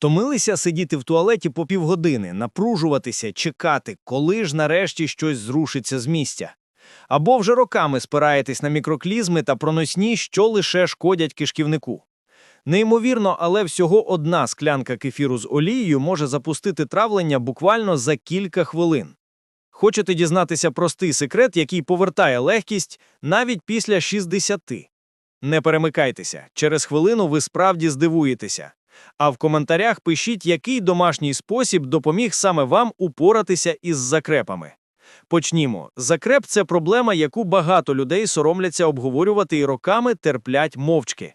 Втомилися сидіти в туалеті по півгодини, напружуватися, чекати, коли ж нарешті щось зрушиться з місця. Або вже роками спираєтесь на мікроклізми та проносні, що лише шкодять кишківнику. Неймовірно, але всього одна склянка кефіру з олією може запустити травлення буквально за кілька хвилин. Хочете дізнатися простий секрет, який повертає легкість навіть після 60? Не перемикайтеся, через хвилину ви справді здивуєтеся. А в коментарях пишіть, який домашній спосіб допоміг саме вам упоратися із закрепами. Почнімо. Закреп це проблема, яку багато людей соромляться обговорювати і роками терплять мовчки.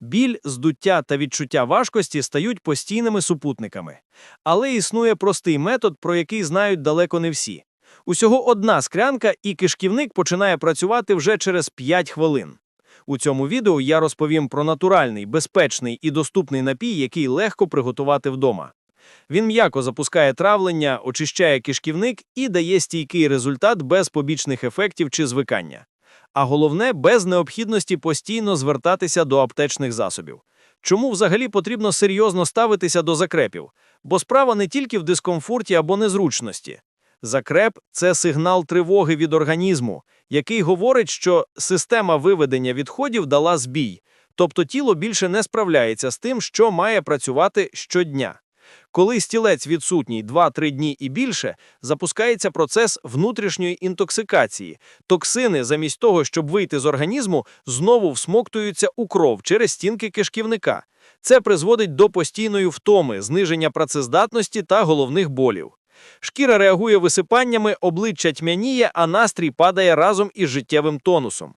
Біль, здуття та відчуття важкості стають постійними супутниками. Але існує простий метод, про який знають далеко не всі. Усього одна склянка, і кишківник починає працювати вже через 5 хвилин. У цьому відео я розповім про натуральний, безпечний і доступний напій, який легко приготувати вдома. Він м'яко запускає травлення, очищає кишківник і дає стійкий результат без побічних ефектів чи звикання. А головне, без необхідності постійно звертатися до аптечних засобів. Чому взагалі потрібно серйозно ставитися до закрепів? Бо справа не тільки в дискомфорті або незручності. Закреп це сигнал тривоги від організму, який говорить, що система виведення відходів дала збій, тобто тіло більше не справляється з тим, що має працювати щодня. Коли стілець відсутній 2-3 дні і більше, запускається процес внутрішньої інтоксикації. Токсини, замість того, щоб вийти з організму, знову всмоктуються у кров через стінки кишківника. Це призводить до постійної втоми, зниження працездатності та головних болів. Шкіра реагує висипаннями, обличчя тьмяніє, а настрій падає разом із життєвим тонусом.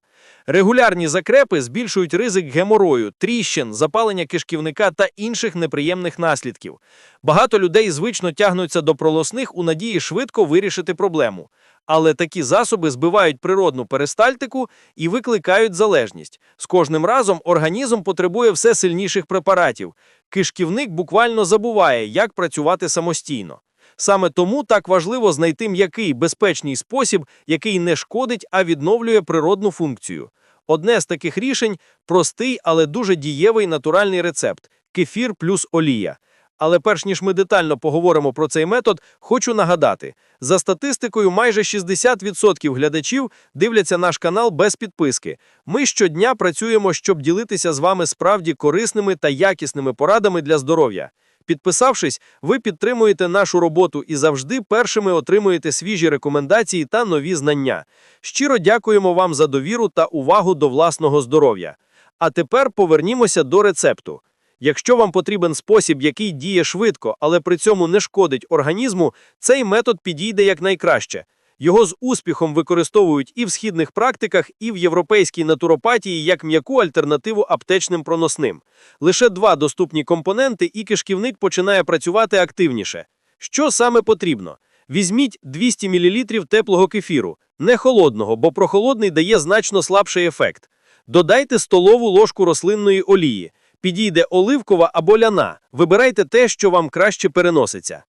Регулярні закрепи збільшують ризик геморою, тріщин, запалення кишківника та інших неприємних наслідків. Багато людей звично тягнуться до пролосних у надії швидко вирішити проблему. Але такі засоби збивають природну перистальтику і викликають залежність. З кожним разом організм потребує все сильніших препаратів. Кишківник буквально забуває, як працювати самостійно. Саме тому так важливо знайти м'який безпечний спосіб, який не шкодить, а відновлює природну функцію. Одне з таких рішень простий, але дуже дієвий натуральний рецепт кефір плюс олія. Але перш ніж ми детально поговоримо про цей метод, хочу нагадати: за статистикою, майже 60% глядачів дивляться наш канал без підписки. Ми щодня працюємо, щоб ділитися з вами справді корисними та якісними порадами для здоров'я. Підписавшись, ви підтримуєте нашу роботу і завжди першими отримуєте свіжі рекомендації та нові знання. Щиро дякуємо вам за довіру та увагу до власного здоров'я. А тепер повернімося до рецепту. Якщо вам потрібен спосіб, який діє швидко, але при цьому не шкодить організму, цей метод підійде якнайкраще. Його з успіхом використовують і в східних практиках, і в європейській натуропатії як м'яку альтернативу аптечним проносним. Лише два доступні компоненти, і кишківник починає працювати активніше. Що саме потрібно? Візьміть 200 мл теплого кефіру, не холодного, бо прохолодний дає значно слабший ефект. Додайте столову ложку рослинної олії. Підійде оливкова або ляна. Вибирайте те, що вам краще переноситься.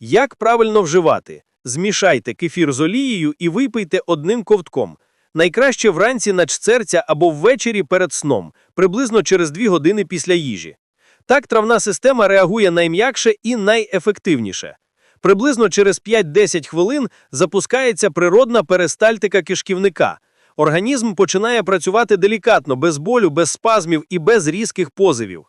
Як правильно вживати? Змішайте кефір з олією і випийте одним ковтком. Найкраще вранці на чцерця або ввечері перед сном, приблизно через 2 години після їжі. Так травна система реагує найм'якше і найефективніше. Приблизно через 5-10 хвилин запускається природна перистальтика кишківника. Організм починає працювати делікатно, без болю, без спазмів і без різких позивів.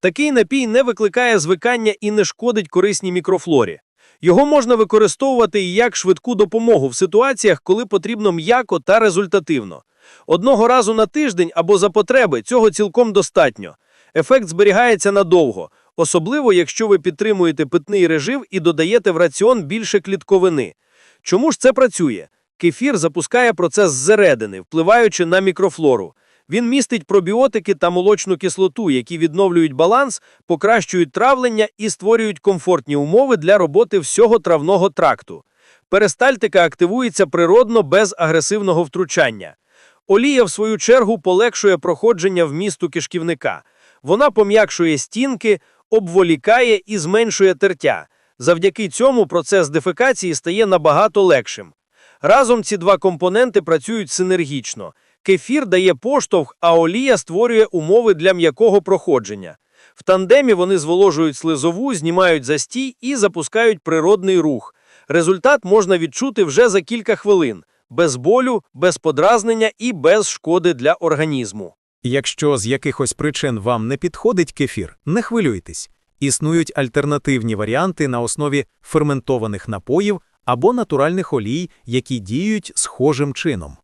Такий напій не викликає звикання і не шкодить корисній мікрофлорі. Його можна використовувати і як швидку допомогу в ситуаціях, коли потрібно м'яко та результативно. Одного разу на тиждень або за потреби цього цілком достатньо. Ефект зберігається надовго, особливо якщо ви підтримуєте питний режим і додаєте в раціон більше клітковини. Чому ж це працює? Кефір запускає процес зсередини, впливаючи на мікрофлору. Він містить пробіотики та молочну кислоту, які відновлюють баланс, покращують травлення і створюють комфортні умови для роботи всього травного тракту. Перистальтика активується природно без агресивного втручання. Олія, в свою чергу, полегшує проходження вмісту кишківника. Вона пом'якшує стінки, обволікає і зменшує тертя. Завдяки цьому процес дефекації стає набагато легшим. Разом ці два компоненти працюють синергічно. Кефір дає поштовх, а олія створює умови для м'якого проходження. В тандемі вони зволожують слизову, знімають застій і запускають природний рух. Результат можна відчути вже за кілька хвилин, без болю, без подразнення і без шкоди для організму. Якщо з якихось причин вам не підходить кефір, не хвилюйтесь. Існують альтернативні варіанти на основі ферментованих напоїв або натуральних олій, які діють схожим чином.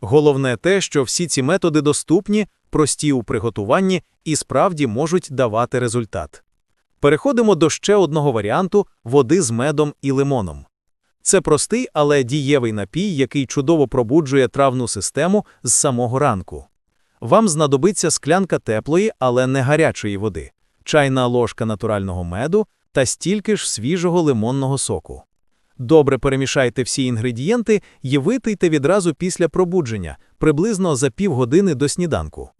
Головне те, що всі ці методи доступні, прості у приготуванні і справді можуть давати результат. Переходимо до ще одного варіанту води з медом і лимоном. Це простий, але дієвий напій, який чудово пробуджує травну систему з самого ранку. Вам знадобиться склянка теплої, але не гарячої води, чайна ложка натурального меду та стільки ж свіжого лимонного соку. Добре перемішайте всі інгредієнти і випийте відразу після пробудження, приблизно за півгодини до сніданку.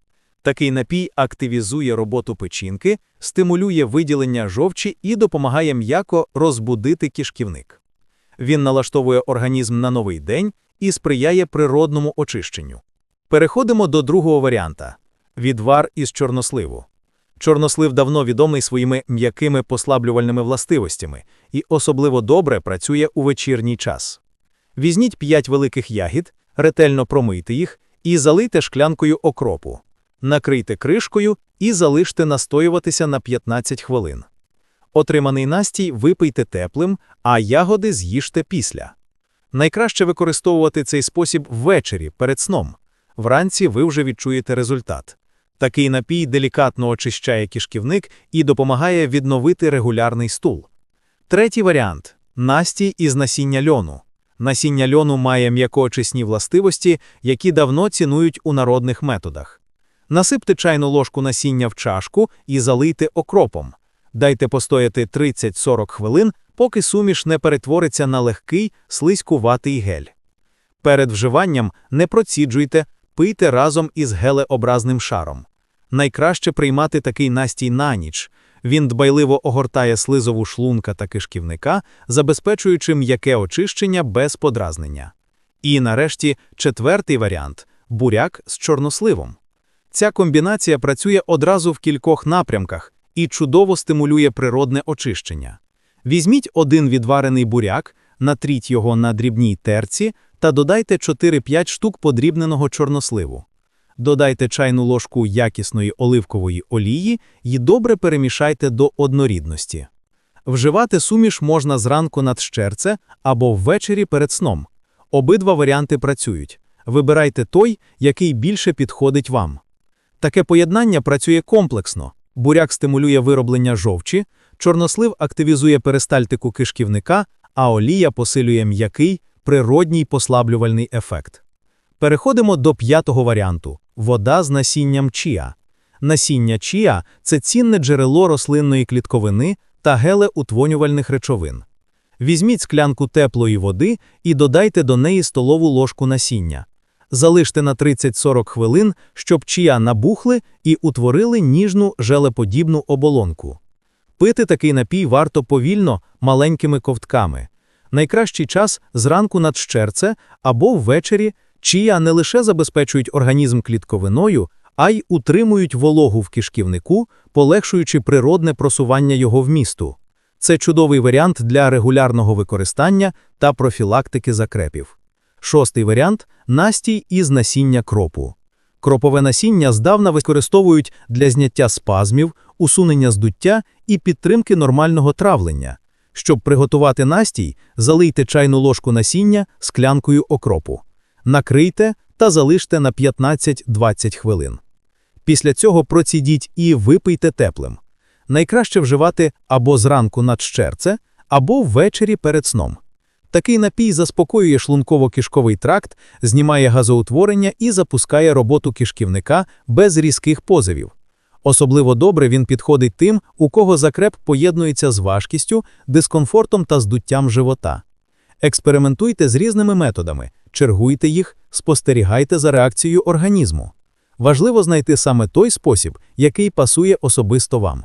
Такий напій активізує роботу печінки, стимулює виділення жовчі і допомагає м'яко розбудити кишківник. Він налаштовує організм на новий день і сприяє природному очищенню. Переходимо до другого варіанта – відвар із чорносливу. Чорнослив давно відомий своїми м'якими послаблювальними властивостями і особливо добре працює у вечірній час. Візьміть 5 великих ягід, ретельно промийте їх і залийте шклянкою окропу. Накрийте кришкою і залиште настоюватися на 15 хвилин. Отриманий настій випийте теплим, а ягоди з'їжте після. Найкраще використовувати цей спосіб ввечері перед сном. Вранці ви вже відчуєте результат. Такий напій делікатно очищає кишківник і допомагає відновити регулярний стул. Третій варіант настій із насіння льону. Насіння льону має м'якоочисні властивості, які давно цінують у народних методах. Насипте чайну ложку насіння в чашку і залийте окропом. Дайте постояти 30-40 хвилин, поки суміш не перетвориться на легкий, слизькуватий гель. Перед вживанням не проціджуйте, пийте разом із гелеобразним шаром. Найкраще приймати такий настій на ніч. Він дбайливо огортає слизову шлунка та кишківника, забезпечуючи м'яке очищення без подразнення. І нарешті четвертий варіант буряк з чорносливом. Ця комбінація працює одразу в кількох напрямках і чудово стимулює природне очищення. Візьміть один відварений буряк, натріть його на дрібній терці та додайте 4-5 штук подрібненого чорносливу. Додайте чайну ложку якісної оливкової олії і добре перемішайте до однорідності. Вживати суміш можна зранку над щерце або ввечері перед сном. Обидва варіанти працюють. Вибирайте той, який більше підходить вам. Таке поєднання працює комплексно. Буряк стимулює вироблення жовчі, чорнослив активізує перистальтику кишківника, а олія посилює м'який, природній послаблювальний ефект. Переходимо до п'ятого варіанту вода з насінням чіа. Насіння чіа це цінне джерело рослинної клітковини та гелеутвонювальних речовин. Візьміть склянку теплої води і додайте до неї столову ложку насіння. Залиште на 30-40 хвилин, щоб чія набухли і утворили ніжну желеподібну оболонку. Пити такий напій варто повільно, маленькими ковтками. Найкращий час зранку над щерце або ввечері, чия не лише забезпечують організм клітковиною, а й утримують вологу в кишківнику, полегшуючи природне просування його вмісту. Це чудовий варіант для регулярного використання та профілактики закрепів. Шостий варіант настій із насіння кропу. Кропове насіння здавна використовують для зняття спазмів, усунення здуття і підтримки нормального травлення. Щоб приготувати настій, залийте чайну ложку насіння склянкою окропу. Накрийте та залиште на 15-20 хвилин. Після цього процідіть і випийте теплим. Найкраще вживати або зранку над щерце, або ввечері перед сном. Такий напій заспокоює шлунково-кишковий тракт, знімає газоутворення і запускає роботу кишківника без різких позивів. Особливо добре він підходить тим, у кого закреп поєднується з важкістю, дискомфортом та здуттям живота. Експериментуйте з різними методами, чергуйте їх, спостерігайте за реакцією організму. Важливо знайти саме той спосіб, який пасує особисто вам.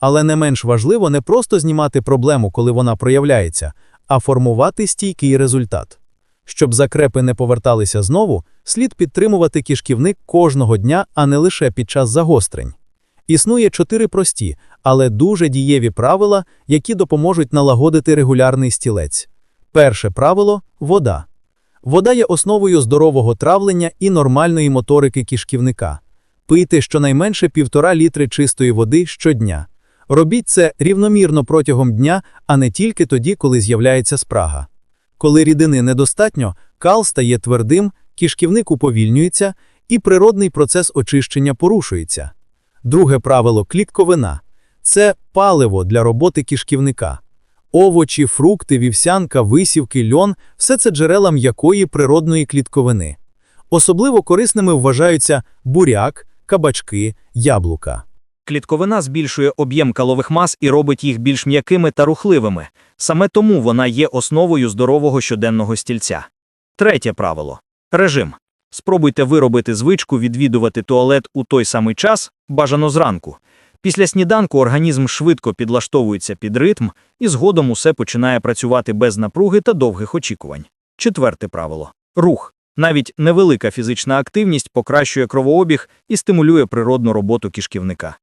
Але не менш важливо не просто знімати проблему, коли вона проявляється, а формувати стійкий результат. Щоб закрепи не поверталися знову, слід підтримувати кишківник кожного дня, а не лише під час загострень. Існує чотири прості, але дуже дієві правила, які допоможуть налагодити регулярний стілець. Перше правило вода. Вода є основою здорового травлення і нормальної моторики кишківника. Пийте щонайменше півтора літри чистої води щодня. Робіть це рівномірно протягом дня, а не тільки тоді, коли з'являється спрага. Коли рідини недостатньо, кал стає твердим, кишківник уповільнюється, і природний процес очищення порушується. Друге правило клітковина це паливо для роботи кишківника. Овочі, фрукти, вівсянка, висівки, льон все це джерела м'якої природної клітковини. Особливо корисними вважаються буряк, кабачки, яблука. Клітковина збільшує об'єм калових мас і робить їх більш м'якими та рухливими. Саме тому вона є основою здорового щоденного стільця. Третє правило режим. Спробуйте виробити звичку відвідувати туалет у той самий час, бажано зранку. Після сніданку організм швидко підлаштовується під ритм, і згодом усе починає працювати без напруги та довгих очікувань. Четверте правило рух. Навіть невелика фізична активність покращує кровообіг і стимулює природну роботу кишківника.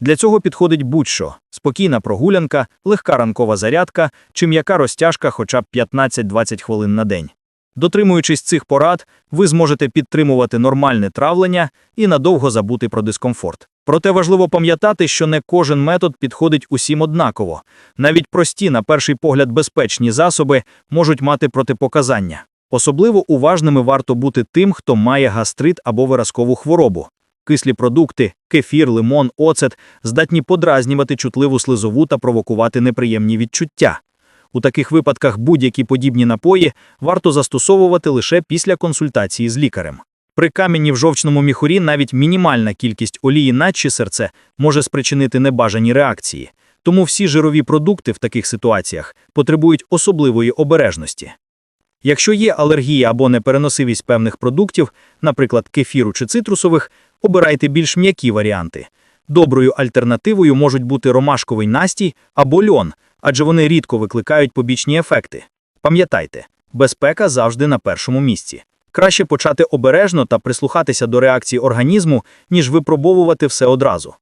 Для цього підходить будь-що спокійна прогулянка, легка ранкова зарядка чи м'яка розтяжка хоча б 15-20 хвилин на день. Дотримуючись цих порад, ви зможете підтримувати нормальне травлення і надовго забути про дискомфорт. Проте важливо пам'ятати, що не кожен метод підходить усім однаково. Навіть прості, на перший погляд, безпечні засоби можуть мати протипоказання. Особливо уважними варто бути тим, хто має гастрит або виразкову хворобу. Кислі продукти, кефір, лимон, оцет здатні подразнювати чутливу слизову та провокувати неприємні відчуття. У таких випадках будь-які подібні напої варто застосовувати лише після консультації з лікарем. При камені в жовчному міхурі навіть мінімальна кількість олії наче серце може спричинити небажані реакції. Тому всі жирові продукти в таких ситуаціях потребують особливої обережності. Якщо є алергія або непереносивість певних продуктів, наприклад, кефіру чи цитрусових, обирайте більш м'які варіанти. Доброю альтернативою можуть бути ромашковий настій або льон, адже вони рідко викликають побічні ефекти. Пам'ятайте, безпека завжди на першому місці. Краще почати обережно та прислухатися до реакції організму, ніж випробовувати все одразу.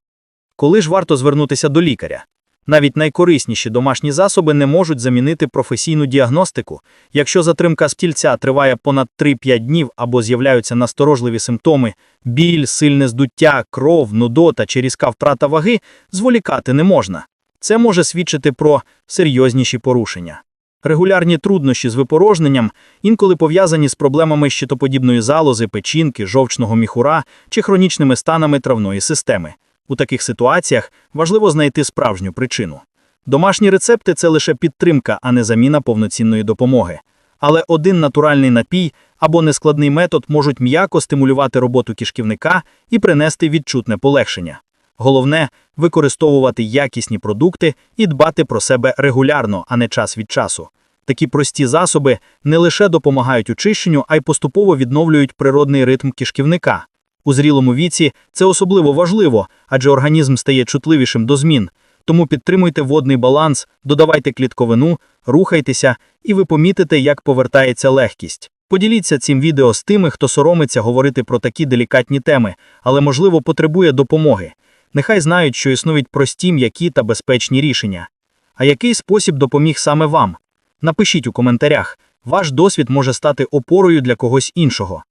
Коли ж варто звернутися до лікаря? Навіть найкорисніші домашні засоби не можуть замінити професійну діагностику. Якщо затримка стільця триває понад 3-5 днів або з'являються насторожливі симптоми біль, сильне здуття, кров, нудота чи різка втрата ваги, зволікати не можна. Це може свідчити про серйозніші порушення. Регулярні труднощі з випорожненням інколи пов'язані з проблемами щитоподібної залози, печінки, жовчного міхура чи хронічними станами травної системи. У таких ситуаціях важливо знайти справжню причину. Домашні рецепти це лише підтримка, а не заміна повноцінної допомоги. Але один натуральний напій або нескладний метод можуть м'яко стимулювати роботу кишківника і принести відчутне полегшення. Головне використовувати якісні продукти і дбати про себе регулярно, а не час від часу. Такі прості засоби не лише допомагають очищенню, а й поступово відновлюють природний ритм кишківника. У зрілому віці це особливо важливо, адже організм стає чутливішим до змін. Тому підтримуйте водний баланс, додавайте клітковину, рухайтеся, і ви помітите, як повертається легкість. Поділіться цим відео з тими, хто соромиться говорити про такі делікатні теми, але, можливо, потребує допомоги. Нехай знають, що існують прості, м'які та безпечні рішення. А який спосіб допоміг саме вам? Напишіть у коментарях. Ваш досвід може стати опорою для когось іншого.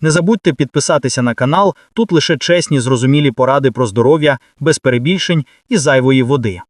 Не забудьте підписатися на канал, тут лише чесні зрозумілі поради про здоров'я, без перебільшень і зайвої води.